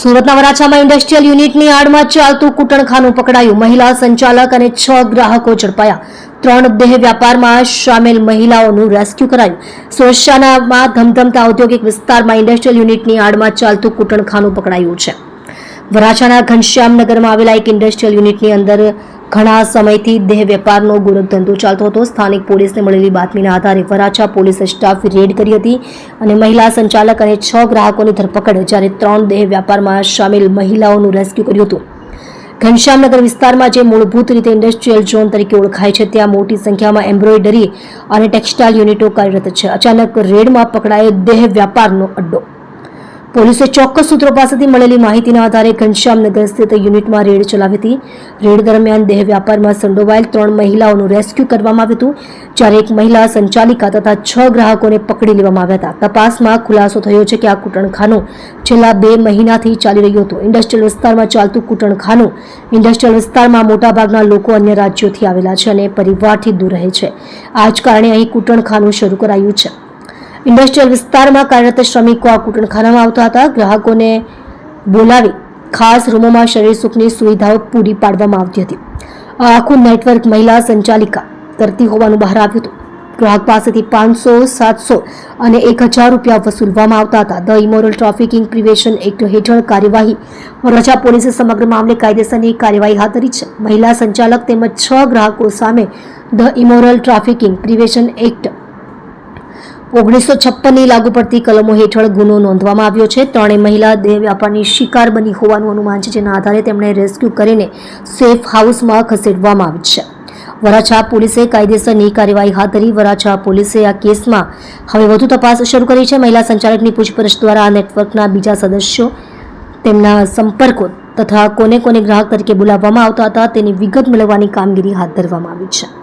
સુરતના વરાછામાં ઇન્ડસ્ટ્રીયલ યુનિટની આડમાં ચાલતું કૂટણખાનું પકડાયું. મહિલા સંચાલક અને છ ગ્રાહકો ઝડપાયા. ત્રણ દેહ વ્યાપારમાં સામેલ મહિલાઓનું રેસ્ક્યુ કરાયું. સોશિયાનામાં ધમધમતા ઔદ્યોગિક વિસ્તારમાં ઇન્ડસ્ટ્રીયલ યુનિટની આડમાં ચાલતું કૂટણખાનું પકડાયું છે. વરાછાના ઘનશ્યામનગરમાં આવેલા એક ઇન્ડસ્ટ્રીયલ યુનિટની અંદર ઘણા સમયથી દેહ વેપારનો ધંધો ચાલતો હતો. સ્થાનિક પોલીસને મળેલી બાતમીના આધારે વરાછા પોલીસ સ્ટાફ રેડ કરી હતી અને મહિલા સંચાલક અને છ ગ્રાહકોની ધરપકડ જ્યારે ત્રણ દેહ વ્યાપારમાં સામેલ મહિલાઓનું રેસ્ક્યુ કર્યું હતું. ઘનશ્યામનગર વિસ્તારમાં જે મૂળભૂત રીતે ઇન્ડસ્ટ્રીયલ ઝોન તરીકે ઓળખાય છે, ત્યાં મોટી સંખ્યામાં એમ્બ્રોઇડરી અને ટેક્સટાઇલ યુનિટો કાર્યરત છે. અચાનક રેડમાં પકડાયો દેહ વ્યાપારનો અડ્ડો પોલીસે ચોક્કસ સૂત્રો પાસેથી મળેલી માહિતીના આધારે ઘનશ્યામનગર સ્થિત યુનિટમાં રેડ ચલાવી હતી. રેડ દરમિયાન દેહ વ્યાપારમાં સંડોવાયેલ ત્રણ મહિલાઓનું રેસ્ક્યુ કરવામાં આવ્યું હતું, જ્યારે એક મહિલા સંચાલિકા તથા છ ગ્રાહકોને પકડી લેવામાં આવ્યા હતા. તપાસમાં ખુલાસો થયો છે કે આ કૂટણખાનું છેલ્લા બે મહિનાથી ચાલી રહ્યું હતું. ઇન્ડસ્ટ્રીયલ વિસ્તારમાં ચાલતું કૂટણખાનું ઇન્ડસ્ટ્રીયલ વિસ્તારમાં મોટાભાગના લોકો અન્ય રાજ્યોથી આવેલા છે અને પરિવારથી દૂર રહે છે. આ જ કારણે અહીં કૂટણખાનું શરૂ કરાયું છે. ઇન્ડસ્ટ્રીયલ વિસ્તારમાં કાર્યરત શ્રમિકો આ કૂટણખાનામાં આવતા હતા. ગ્રાહકોને બોલાવી ખાસ રૂમોમાં શરીર સુખની સુવિધાઓ પૂરી પાડવામાં આવતી હતી. આ આખું નેટવર્ક મહિલા સંચાલિકા કરતી હોવાનું બહાર આવ્યું હતું. ગ્રાહક પાસેથી પાંચસો, સાતસો અને એક હજાર રૂપિયા વસૂલવામાં આવતા હતા. The immoral trafficking prevention act હેઠળ કાર્યવાહી વરજા પોલીસે સમગ્ર મામલે કાયદેસરની કાર્યવાહી હાથ ધરી છે. મહિલા સંચાલક તેમજ છ ગ્રાહકો સામે the immoral trafficking prevention act ઓગણીસો છપ્પનની લાગુ પડતી કલમો હેઠળ ગુનો નોંધવામાં આવ્યો છે. ત્રણેય મહિલા દેહ વ્યાપારની શિકાર બની હોવાનું અનુમાન છે, જેના આધારે તેમણે રેસ્ક્યુ કરીને સેફ હાઉસમાં ખસેડવામાં આવી છે. વરાછા પોલીસે કાયદેસરની કાર્યવાહી હાથ ધરી. વરાછા પોલીસે આ કેસમાં હવે વધુ તપાસ શરૂ કરી છે. મહિલા સંચાલકની પૂછપરછ દ્વારા આ નેટવર્કના બીજા સદસ્યો તેમના સંપર્કો તથા કોને કોને ગ્રાહક તરીકે બોલાવવામાં આવતા હતા તેની વિગત મેળવવાની કામગીરી હાથ ધરવામાં આવી છે.